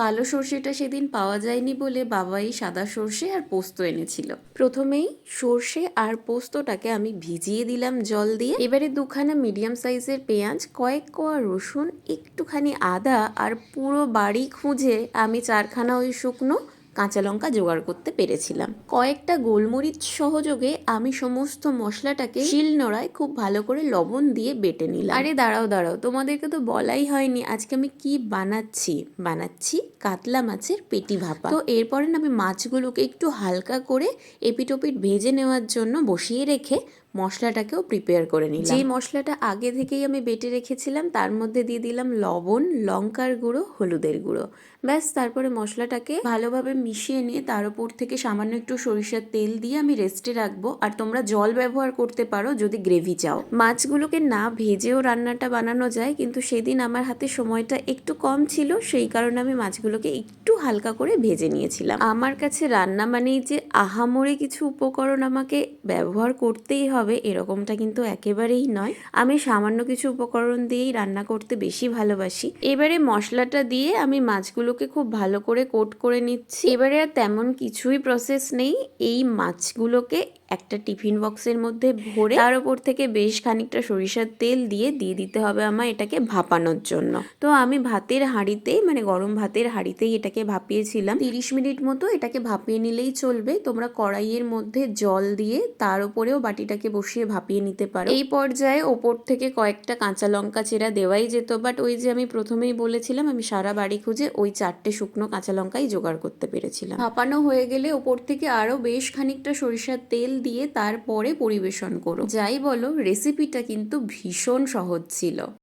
কালো সর্ষেটা সেদিন পাওয়া যায়নি বলে বাবাই সাদা সর্ষে আর পোস্ত এনেছিল। প্রথমেই সর্ষে আর পোস্তটাকে আমি ভিজিয়ে দিলাম জল দিয়ে। এবারে দুখানা মিডিয়াম সাইজের পেঁয়াজ, কয়েক কোয়া রসুন, একটুখানি আদা আর পুরো বাড়ি খুঁজে আমি চারখানা ওই শুকনো কাঁচা লঙ্কা জোগাড় করতে পেরেছিলাম। কয়েকটা গোলমরিচ সহযোগে আমি সমস্ত মশলাটাকে শিল শিলনোড়ায় খুব ভালো করে লবণ দিয়ে বেটে নিলাম। আরে দাঁড়াও দাঁড়াও, তোমাদেরকে তো বলাই হয়নি আজকে আমি কি বানাচ্ছি? বানাচ্ছি কাতলা মাছের পেটি ভাপা। তো এরপরে আমি মাছগুলোকে একটু হালকা করে এপিটোপিট ভেজে নেওয়ার জন্য বসিয়ে রেখে মশলাটাকেও প্রিপেয়ার করে নিলাম। যেই মশলাটা আগে থেকেই আমি বেটে রেখেছিলাম, তার মধ্যে দিয়ে দিলাম লবণ, লঙ্কার গুঁড়ো, হলুদের গুঁড়ো। ব্যাস, তারপরে মশলাটাকে ভালোভাবে মিশিয়ে নিয়ে তার উপর থেকে সামান্য একটু সরিষার তেল দিয়ে আমি রেস্টে রাখব। আর তোমরা জল ব্যবহার করতে পারো যদি গ্রেভি চাও। মাছগুলোকে না ভেজেও রান্নাটা বানানো যায়, কিন্তু সেদিন আমার হাতে সময়টা একটু কম ছিল, সেই কারণে আমি মাছগুলোকে একটু হালকা করে ভেজে নিয়েছিলাম। আমার কাছে রান্না মানেই যে আহামরি কিছু উপকরণ আমাকে ব্যবহার করতেই হবে। এরকমটা কিন্তু একেবারেই নয়। আমি সামান্য কিছু উপকরণ দিয়েই রান্না করতে বেশি ভালোবাসি। এবারে মশলাটা দিয়ে আমি মাছগুলোকে খুব ভালো করে কোট করে নিচ্ছি। এবারে আর তেমন কিছুই প্রসেস নেই। এই মাছগুলোকে একটা টিফিন বক্সের মধ্যে ভরে তার উপর থেকে বেশ খানিকটা সরিষার তেল দিয়ে দিয়ে দিতে হবে আমার এটাকে ভাপানোর জন্য। তো আমি ভাতের হাঁড়িতেই মানে গরম ভাতের হাঁড়িতেই এটাকে ভাপিয়েছিলাম। তিরিশ মিনিট মতো এটাকে ভাপিয়ে নিলেই চলবে। তোমরা কড়াইয়ের মধ্যে জল দিয়ে তার উপরেও বাটিটাকে বসিয়ে ভাপিয়ে নিতে পারো। এই পর্যায়ে ওপর থেকে কয়েকটা কাঁচা লঙ্কা চেরা দেওয়াই যেত। বাট ওই যে আমি প্রথমেই বলেছিলাম, আমি সারা বাড়ি খুঁজে ওই চারটে শুকনো কাঁচা লঙ্কাই জোগাড় করতে পেরেছিলাম। ভাপানো হয়ে গেলে ওপর থেকে আরও বেশ খানিকটা সরিষার তেল দিয়ে তারপরে পরিবেশন করো। যাই বলো রেসিপিটা কিন্তু ভীষণ সহজ ছিল।